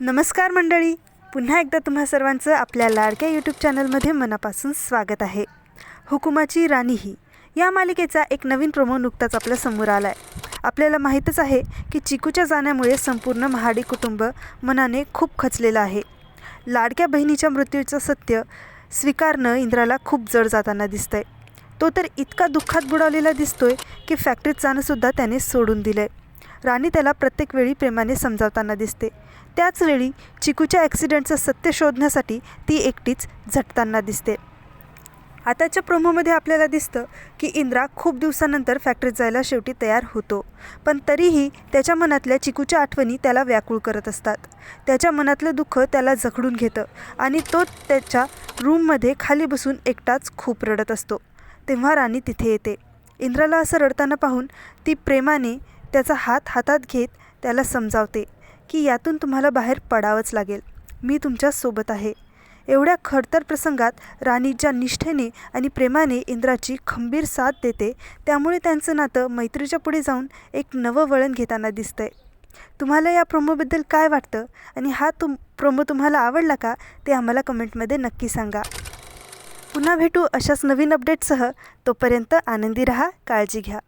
नमस्कार मंडळी. पुन्हा एकदा तुम्हा सर्वांचं आपल्या लाडक्या यूट्यूब चॅनलमध्ये मनापासून स्वागत आहे. हुकुमाची राणी ही. या मालिकेचा एक नवीन प्रोमो नुकताच आपल्यासमोर आला आहे आपल्याला माहीतच आहे की चिकूच्या जाण्यामुळे संपूर्ण महाडी कुटुंब मनाने खूप खचलेलं आहे. लाडक्या बहिणीच्या मृत्यूचं सत्य स्वीकारणं इंद्राला खूप जड जाताना दिसतंय. तो तर इतका दुःखात बुडावलेला दिसतोय की फॅक्टरीत जाणंसुद्धा त्याने सोडून दिलं आहे राणी त्याला प्रत्येक वेळी प्रेमाने समजावताना दिसते. त्याचवेळी चिकूच्या ॲक्सिडेंटचं सत्य शोधण्यासाठी ती एकटीच झटताना दिसते. आताच्या प्रोमोमध्ये आपल्याला दिसतं की इंद्रा खूप दिवसानंतर फॅक्टरीत जायला शेवटी तयार होतो. पण तरीही त्याच्या मनातल्या चिकूच्या आठवणी त्याला व्याकुळ करत असतात. त्याच्या मनातलं दुःख त्याला जखडून घेतं आणि तो त्याच्या रूममध्ये खाली बसून एकटाच खूप रडत असतो. तेव्हा राणी तिथे येते. इंद्राला असं रडताना पाहून ती प्रेमाने त्याचा हात हातात घेत त्याला समजावते की यातून तुम्हाला बाहेर पडावंच लागेल. मी तुमच्यासोबत आहे. एवढ्या खडतर प्रसंगात राणी ज्या निष्ठेने आणि प्रेमाने इंद्राची खंबीर साथ देते त्यामुळे त्यांचं नातं मैत्रीच्या पुढे जाऊन एक नवं वळण घेताना दिसतंय. तुम्हाला या प्रोमोबद्दल काय वाटतं? आणि हा तुम प्रोमो तुम्हाला आवडला का? ते आम्हाला कमेंटमध्ये नक्की सांगा. पुन्हा भेटू अशाच नवीन अपडेटसह. तोपर्यंत आनंदी रहा काळजी घ्या.